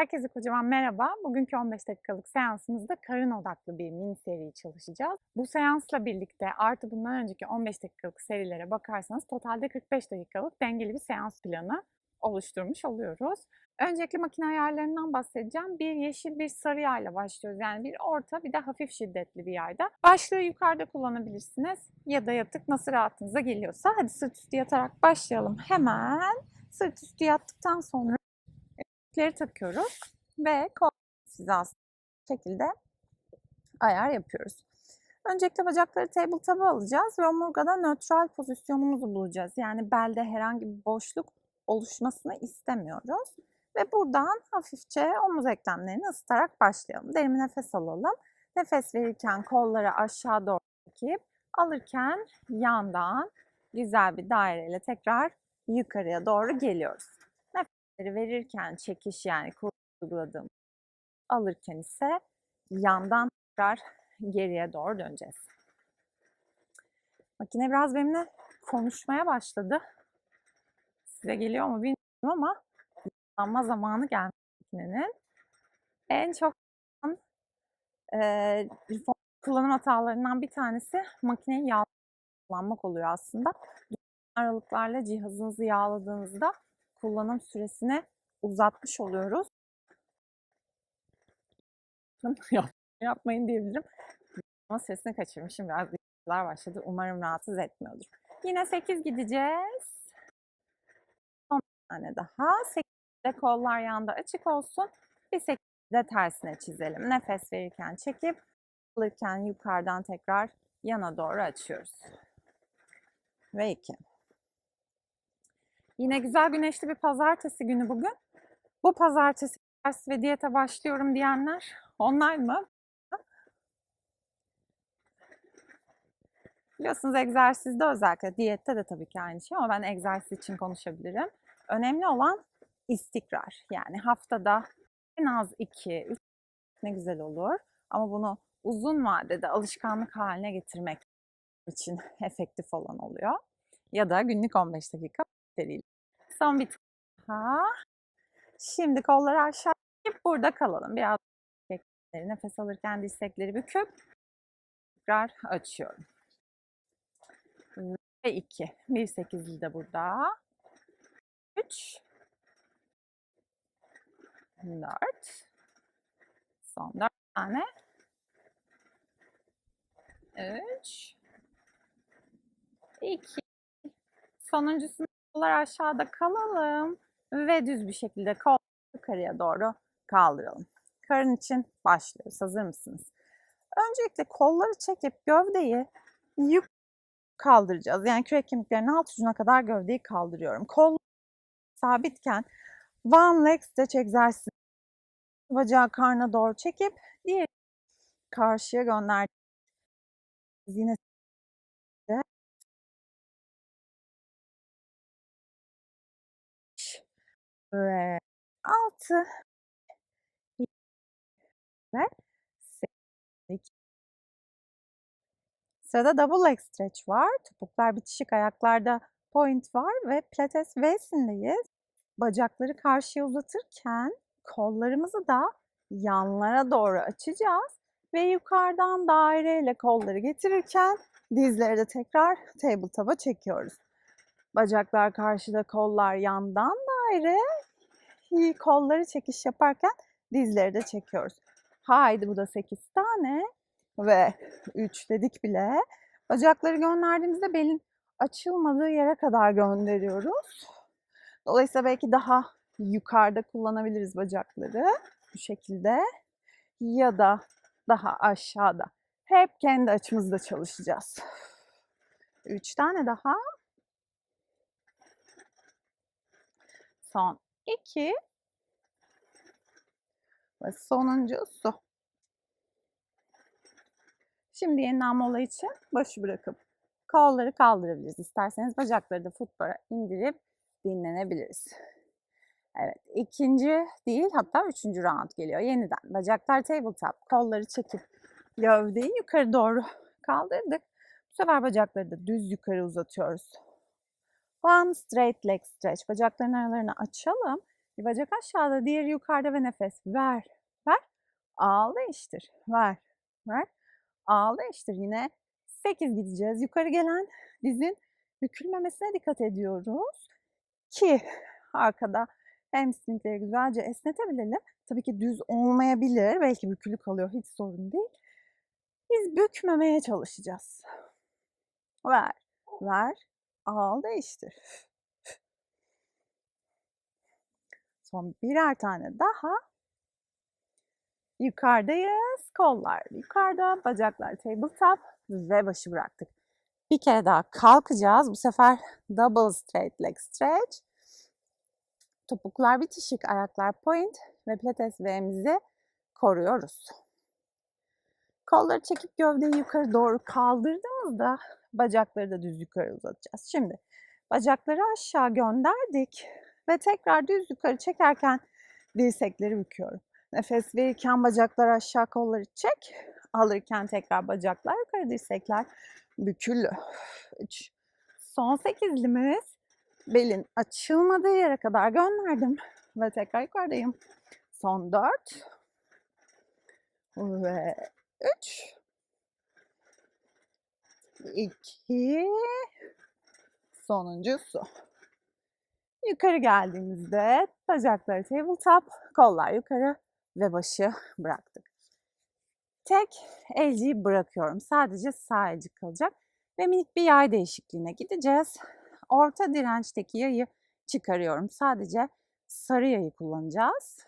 Herkese kocaman merhaba. Bugünkü 15 dakikalık seansımızda karın odaklı bir mini seri çalışacağız. Bu seansla birlikte artı bundan önceki 15 dakikalık serilere bakarsanız totalde 45 dakikalık dengeli bir seans planı oluşturmuş oluyoruz. Öncelikle makine ayarlarından bahsedeceğim. Bir yeşil bir sarı yayla başlıyoruz. Yani bir orta bir de hafif şiddetli bir yayda. Başlığı yukarıda kullanabilirsiniz ya da yatık nasıl rahatınıza geliyorsa. Hadi sırt üstü yatarak başlayalım. Hemen sırt üstü yattıktan sonra ipleri takıyoruz ve kol hizası şekilde ayar yapıyoruz. Öncelikle bacakları tabletop'a alacağız ve omurgada nötral pozisyonumuzu bulacağız. Yani belde herhangi bir boşluk oluşmasını istemiyoruz. Ve buradan hafifçe omuz eklemlerini ısıtarak başlayalım. Derin nefes alalım. Nefes verirken kolları aşağı doğru çekip alırken yandan güzel bir daireyle tekrar yukarıya doğru geliyoruz. Nefesleri verirken çekiş yani uyguladığım alırken ise yandan tekrar geriye doğru döneceğiz. Makine biraz benimle konuşmaya başladı. Size geliyor mu bilmiyorum ama kullanma zamanı gelmiş makinenin. En çok e, kullanım hatalarından bir tanesi makineyi yağ kullanmak oluyor aslında. Aralıklarla cihazınızı yağladığınızda kullanım süresini uzatmış oluyoruz. Yapmayın diyebilirim. Ama sesini kaçırmışım. Biraz bilgiler başladı. Umarım rahatsız etmiyordur. Yine 8 gideceğiz. 10 tane daha. 8'de kollar yanda açık olsun. Bir 8'de tersine çizelim. Nefes verirken çekip alırken yukarıdan tekrar yana doğru açıyoruz. Ve 2. Yine güzel güneşli bir pazartesi günü bugün. Bu pazartesi ders ve diyete başlıyorum diyenler onlar mı? Biliyorsunuz egzersizde özellikle diyette de tabii ki aynı şey ama ben egzersiz için konuşabilirim. Önemli olan istikrar. Yani haftada en az 2 3 ne güzel olur. Ama bunu uzun vadede alışkanlık haline getirmek için efektif olan oluyor. Ya da günlük 15 dakika seriyle. Son bir daha. Şimdi kolları aşağı çekip burada kalalım. Biraz nefes alırken dirsekleri büküp tekrar açıyorum. Ve 2. 1 8'li de burada. 3 4 Son 4 tane. 3 2 Sonuncusunu kollar aşağıda kalalım ve düz bir şekilde kol yukarıya doğru kaldıralım. Karın için başlıyoruz. Hazır mısınız? Öncelikle kolları çekip gövdeyi yük kaldıracağız. Yani kürek kemiklerinin alt ucuna kadar gövdeyi kaldırıyorum. Kol sabitken one leg stretch egzersizi bacağı karna doğru çekip diğer karşıya gönder. Yine ve altı ve 8 Sırada double leg stretch var. Topuklar bitişik ayaklarda point var ve pilates V'sindeyiz. Bacakları karşıya uzatırken kollarımızı da yanlara doğru açacağız ve yukarıdan daireyle kolları getirirken dizleri de tekrar tabletop'a çekiyoruz. Bacaklar karşıda, kollar yandan daire. Kolları çekiş yaparken dizleri de çekiyoruz. Haydi bu da 8 tane ve 3 dedik bile. Bacakları gönderdiğimizde belin açılmadığı yere kadar gönderiyoruz. Dolayısıyla belki daha yukarıda kullanabiliriz bacakları bu şekilde ya da daha aşağıda. Hep kendi açımızda çalışacağız. 3 tane daha. Son 2 ve sonuncusu. Şimdi yeniden mola için başı bırakıp kolları kaldırabiliriz. İsterseniz bacakları da footbar'a indirip dinlenebiliriz. Evet ikinci değil hatta üçüncü round geliyor yeniden. Bacaklar tabletop, kolları çekip gövdeyi yukarı doğru kaldırdık. Bu sefer bacakları da düz yukarı uzatıyoruz. One straight leg stretch. Bacakların aralarını açalım Bir bacak aşağıda, diğeri yukarıda ve nefes. Ver, ver. Al değiştir. Ver, ver. Al değiştir. Yine 8 gideceğiz. Yukarı gelen dizin bükülmemesine dikkat ediyoruz. Ki arkada hamstringleri güzelce esnetebilelim. Tabii ki düz olmayabilir. Belki bükülü kalıyor. Hiç sorun değil. Biz bükmemeye çalışacağız. Ver, ver. Al değiştir. Son birer tane daha. Yukarıdayız. Kollar yukarıda. Bacaklar tabletop ve başı bıraktık. Bir kere daha kalkacağız. Bu sefer double straight leg stretch. Topuklar bitişik, ayaklar point ve pilates V'mizi koruyoruz. Kolları çekip gövdeyi yukarı doğru kaldırdığımızda bacakları da düz yukarı uzatacağız. Şimdi bacakları aşağı gönderdik ve tekrar düz yukarı çekerken dirsekleri büküyorum. Nefes verirken bacaklar aşağı kolları çek. Alırken tekrar bacaklar yukarı dirsekler bükülü. 3. Son sekizlimiz. Belin açılmadığı yere kadar gönderdim. Ve tekrar yukarıdayım. Son 4. Ve 3. 2. Sonuncusu. Yukarı geldiğimizde bacakları tabletop, kollar yukarı ve başı bıraktık. Tek elciyi bırakıyorum. Sadece sağ elcik kalacak. Ve minik bir yay değişikliğine gideceğiz. Orta dirençteki yayı çıkarıyorum. Sadece sarı yayı kullanacağız.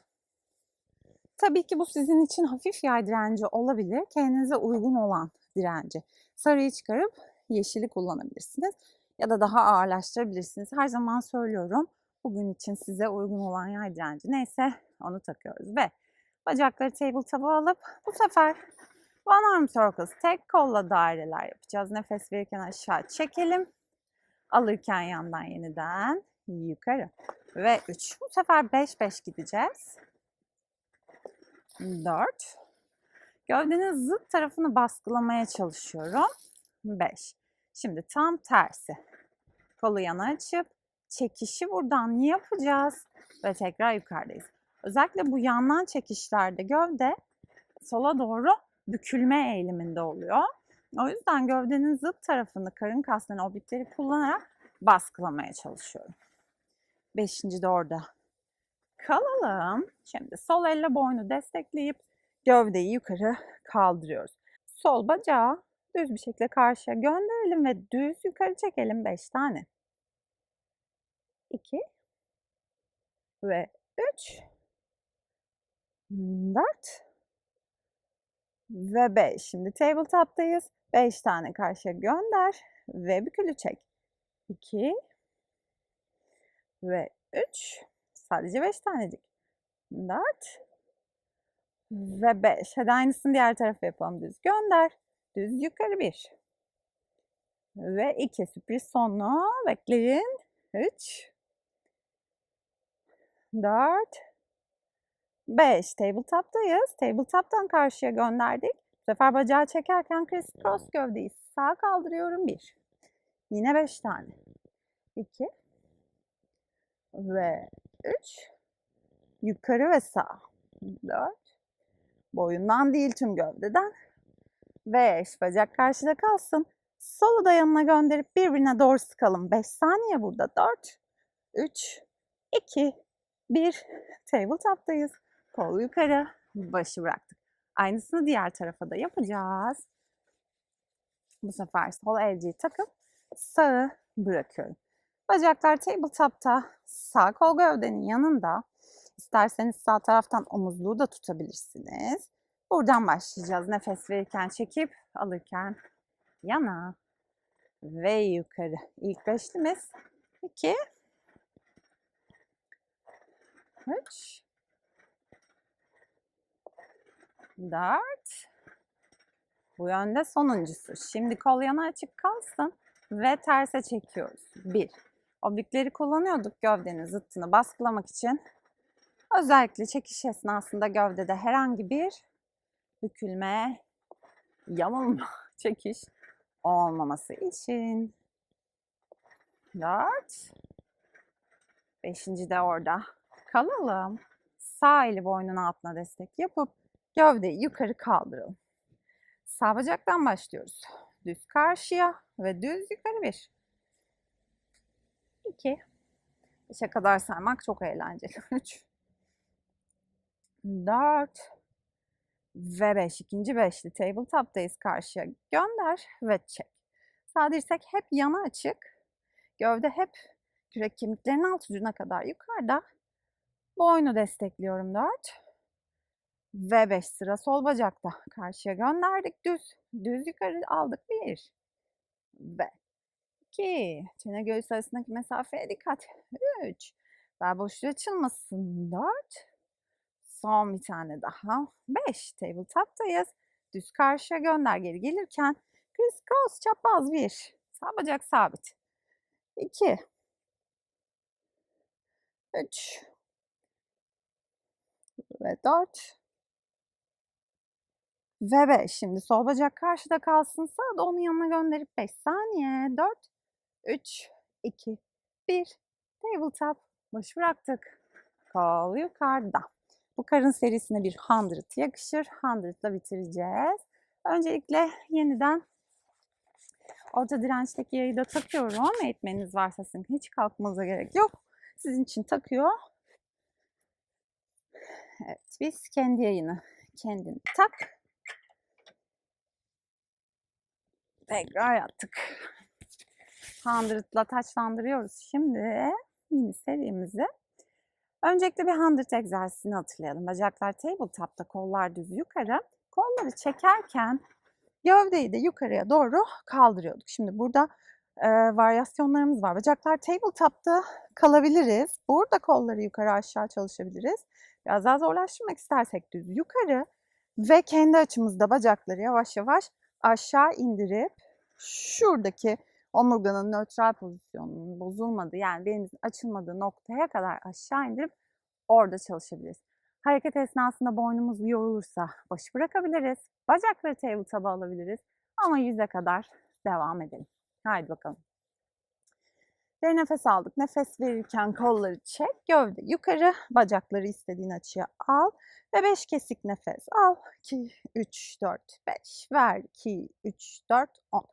Tabii ki bu sizin için hafif yay direnci olabilir. Kendinize uygun olan direnci. Sarıyı çıkarıp yeşili kullanabilirsiniz. Ya da daha ağırlaştırabilirsiniz. Her zaman söylüyorum. Bugün için size uygun olan yay direnci neyse onu takıyoruz. Ve bacakları tabletop'a alıp bu sefer one arm circles tek kolla daireler yapacağız. Nefes verirken aşağı çekelim. Alırken yandan yeniden yukarı. Ve 3. Bu sefer 5-5 gideceğiz. 4. Gövdenin zıt tarafını baskılamaya çalışıyorum. 5. Şimdi tam tersi. Kolu yana açıp çekişi buradan yapacağız ve tekrar yukarıdayız. Özellikle bu yandan çekişlerde gövde sola doğru bükülme eğiliminde oluyor. O yüzden gövdenin zıt tarafını karın kaslarını oblikleri kullanarak baskılamaya çalışıyorum. Beşinci de orada kalalım. Şimdi sol elle boynu destekleyip gövdeyi yukarı kaldırıyoruz. Sol bacağı düz bir şekilde karşıya gönderelim ve düz yukarı çekelim 5 tane. 2 ve 3 4 ve 5. Şimdi tabletop'tayız. 5 tane karşıya gönder ve bükülü çek. 2 ve 3 sadece 5 tanecik. 4 ve 5. Hadi aynısını diğer tarafa yapalım. Düz gönder. Düz yukarı 1. Ve 2. Sürpriz sonlu. Bekleyin. 3 4 5. Tabletop'tayız. Tabletop'tan karşıya gönderdik. Bu sefer bacağı çekerken criss cross gövdeyi sağa kaldırıyorum. 1. Yine 5 tane. 2 ve 3 yukarı ve sağ. 4 boyundan değil tüm gövdeden. 5 bacak karşıda kalsın. Solu da yanına gönderip birbirine doğru sıkalım. 5 saniye burada. 4 3 2 1 tabletop'tayız. Kol yukarı, başı bıraktık. Aynısını diğer tarafa da yapacağız. Bu sefer sol elciyi takıp sağı bırakıyorum. Bacaklar tabletop'ta sağ kol gövdenin yanında. İsterseniz sağ taraftan omuzluğu da tutabilirsiniz. Buradan başlayacağız. Nefes verirken çekip alırken yana ve yukarı. İlk beşlimiz 2 3 4 Bu yönde sonuncusu. Şimdi kol yana açık kalsın ve terse çekiyoruz. 1 Oblikleri kullanıyorduk gövdenin zıttını baskılamak için. Özellikle çekiş esnasında gövdede herhangi bir bükülme, yamulma, çekiş olmaması için. 4 Beşinci de orada kalalım. Sağ eli boynun altına destek yapıp gövdeyi yukarı kaldıralım. Sağ bacaktan başlıyoruz. Düz karşıya ve düz yukarı bir. İki. Beşe kadar saymak çok eğlenceli. Üç. Dört. Ve beş. İkinci beşli tabletop'tayız karşıya. Gönder ve çek. Sağ dirsek hep yana açık. Gövde hep kürek kemiklerinin alt ucuna kadar yukarıda. Boynu destekliyorum 4. Ve 5 sıra sol bacakta. Karşıya gönderdik düz. Düz yukarı aldık 1. Ve 2. Çene göğüs arasındaki mesafeye dikkat. 3. Bel boşluğu açılmasın. 4. Son bir tane daha. 5. Tabletop'tayız. Düz karşıya gönder geri gelirken. Criss cross çapraz 1. Sağ bacak sabit. 2. 3 ve 4 ve 5. Şimdi sol bacak karşıda kalsın. Sağı da onun yanına gönderip 5 saniye. 4, 3, 2, 1. Tabletop. Boş bıraktık. Kol yukarıda. Bu karın serisine bir 100 yakışır. 100 ile bitireceğiz. Öncelikle yeniden orta dirençteki yayı da takıyorum. Eğitmeniniz varsa sizin hiç kalkmanıza gerek yok. Sizin için takıyor. Evet, biz kendi yayını kendini tak. Tekrar yaptık. Hundred'la taçlandırıyoruz şimdi mini serimizi. Öncelikle bir hundred egzersizini hatırlayalım. Bacaklar tabletop'ta, kollar düz yukarı. Kolları çekerken gövdeyi de yukarıya doğru kaldırıyorduk. Şimdi burada e, varyasyonlarımız var. Bacaklar tabletop'ta kalabiliriz. Burada kolları yukarı aşağı çalışabiliriz. Biraz daha zorlaştırmak istersek düz yukarı ve kendi açımızda bacakları yavaş yavaş aşağı indirip şuradaki omurganın nötral pozisyonunun bozulmadığı yani belimizin açılmadığı noktaya kadar aşağı indirip orada çalışabiliriz. Hareket esnasında boynumuz yorulursa başı bırakabiliriz. Bacakları tabletop'a alabiliriz. Ama yüze kadar devam edelim. Haydi bakalım. Derin nefes aldık. Nefes verirken kolları çek. Gövde yukarı. Bacakları istediğin açıya al. Ve 5 kesik nefes al. 2, 3, 4, 5. Ver. 2, 3, 4, 10.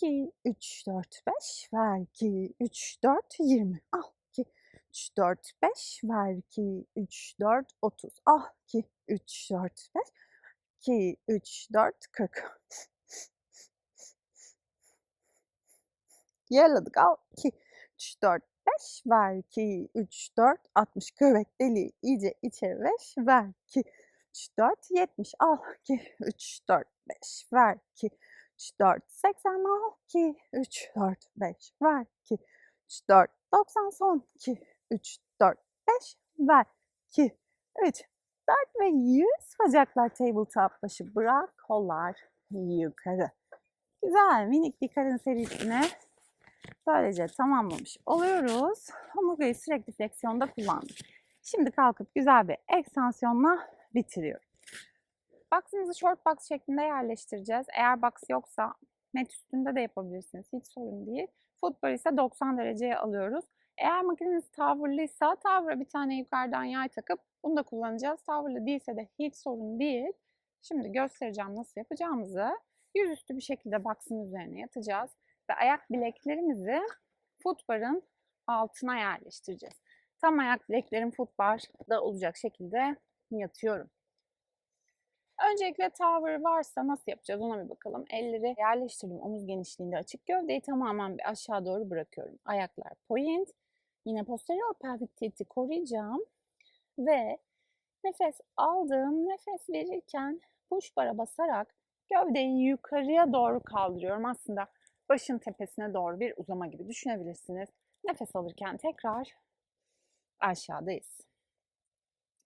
2, 3, 4, 5. Ver. 2, 3, 4, 20. Al. 2, 3, 4, 5. Ver. 2, 3, 4, 30. Al. 2, 3, 4, 5. 2, 3, 4, 40. Yerladık. Al. 2, 3, 4, 5. Ver 2, 3, 4, 60. Göbek deliği iyice içeri 5. Ver 2, 3, 4, 70. Al 2, 3, 4, 5. Ver 2, 3, 4, 80. Al 2, 3, 4, 5. Ver 2, 3, 4, 90. Son 2, 3, 4, 5. Ver 2, 3, 4 ve 100. Bacaklar tabletop başı bırak. Kollar yukarı. Güzel minik bir karın serisine Böylece tamamlamış oluyoruz. Omurgayı sürekli fleksiyonda kullandık. Şimdi kalkıp güzel bir ekstansiyonla bitiriyorum. Box'ımızı short box şeklinde yerleştireceğiz. Eğer box yoksa mat üstünde de yapabilirsiniz. Hiç sorun değil. Footbar ise 90 dereceye alıyoruz. Eğer makineniz tavırlıysa tavıra bir tane yukarıdan yay takıp bunu da kullanacağız. Tavırlı değilse de hiç sorun değil. Şimdi göstereceğim nasıl yapacağımızı. Yüzüstü bir şekilde box'ın üzerine yatacağız ve ayak bileklerimizi footbar'ın altına yerleştireceğiz. Tam ayak bileklerim footbar'da olacak şekilde yatıyorum. Öncelikle tower varsa nasıl yapacağız ona bir bakalım. Elleri yerleştirdim omuz genişliğinde açık gövdeyi tamamen bir aşağı doğru bırakıyorum. Ayaklar point. Yine posterior pelvic tilt'i koruyacağım. Ve nefes aldım. Nefes verirken push bara basarak gövdeyi yukarıya doğru kaldırıyorum. Aslında başın tepesine doğru bir uzama gibi düşünebilirsiniz. Nefes alırken tekrar aşağıdayız.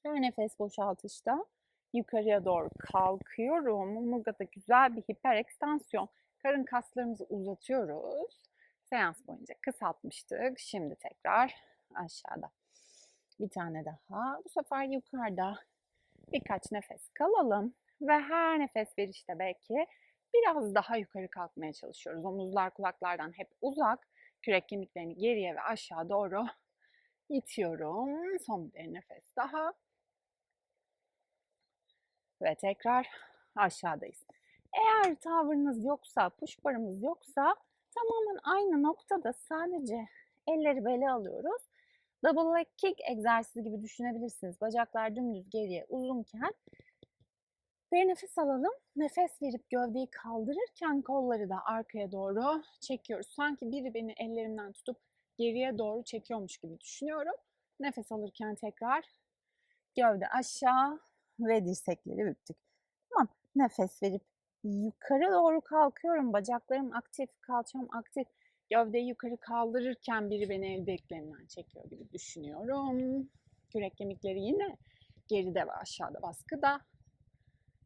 Her nefes boşaltışta yukarıya doğru kalkıyorum. Omurgada güzel bir hiper ekstansiyon. Karın kaslarımızı uzatıyoruz. Seans boyunca kısaltmıştık. Şimdi tekrar aşağıda. Bir tane daha. Bu sefer yukarıda birkaç nefes kalalım. Ve her nefes verişte belki biraz daha yukarı kalkmaya çalışıyoruz. Omuzlar kulaklardan hep uzak. Kürek kemiklerini geriye ve aşağı doğru İtiyorum. Son bir nefes daha. Ve tekrar aşağıdayız. Eğer tavrınız yoksa, push barımız yoksa tamamen aynı noktada sadece elleri bele alıyoruz. Double leg kick egzersizi gibi düşünebilirsiniz. Bacaklar dümdüz geriye uzunken bir nefes alalım. Nefes verip gövdeyi kaldırırken kolları da arkaya doğru çekiyoruz. Sanki biri beni ellerimden tutup geriye doğru çekiyormuş gibi düşünüyorum. Nefes alırken tekrar gövde aşağı ve dirsekleri büktük. Tamam. Nefes verip yukarı doğru kalkıyorum. Bacaklarım aktif, kalçam aktif. Gövdeyi yukarı kaldırırken biri beni el bileklerimden çekiyor gibi düşünüyorum. Kürek kemikleri yine geride ve aşağıda baskıda.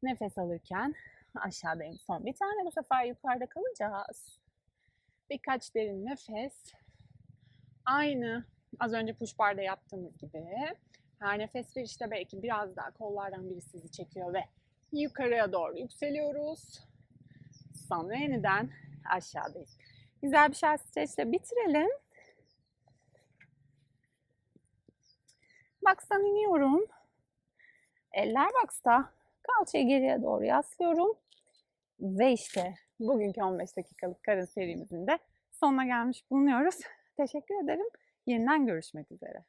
Nefes alırken aşağıdayım. Son bir tane bu sefer yukarıda kalacağız. Birkaç derin nefes. Aynı az önce push bar'da yaptığımız gibi. Her nefes verişte belki biraz daha kollardan biri sizi çekiyor ve yukarıya doğru yükseliyoruz. Sonra yeniden aşağıdayız. Güzel bir şarj streçle bitirelim. Box'tan iniyorum. Eller box'ta. Kalçayı geriye doğru yaslıyorum. Ve işte bugünkü 15 dakikalık karın serimizin de sonuna gelmiş bulunuyoruz. Teşekkür ederim. Yeniden görüşmek üzere.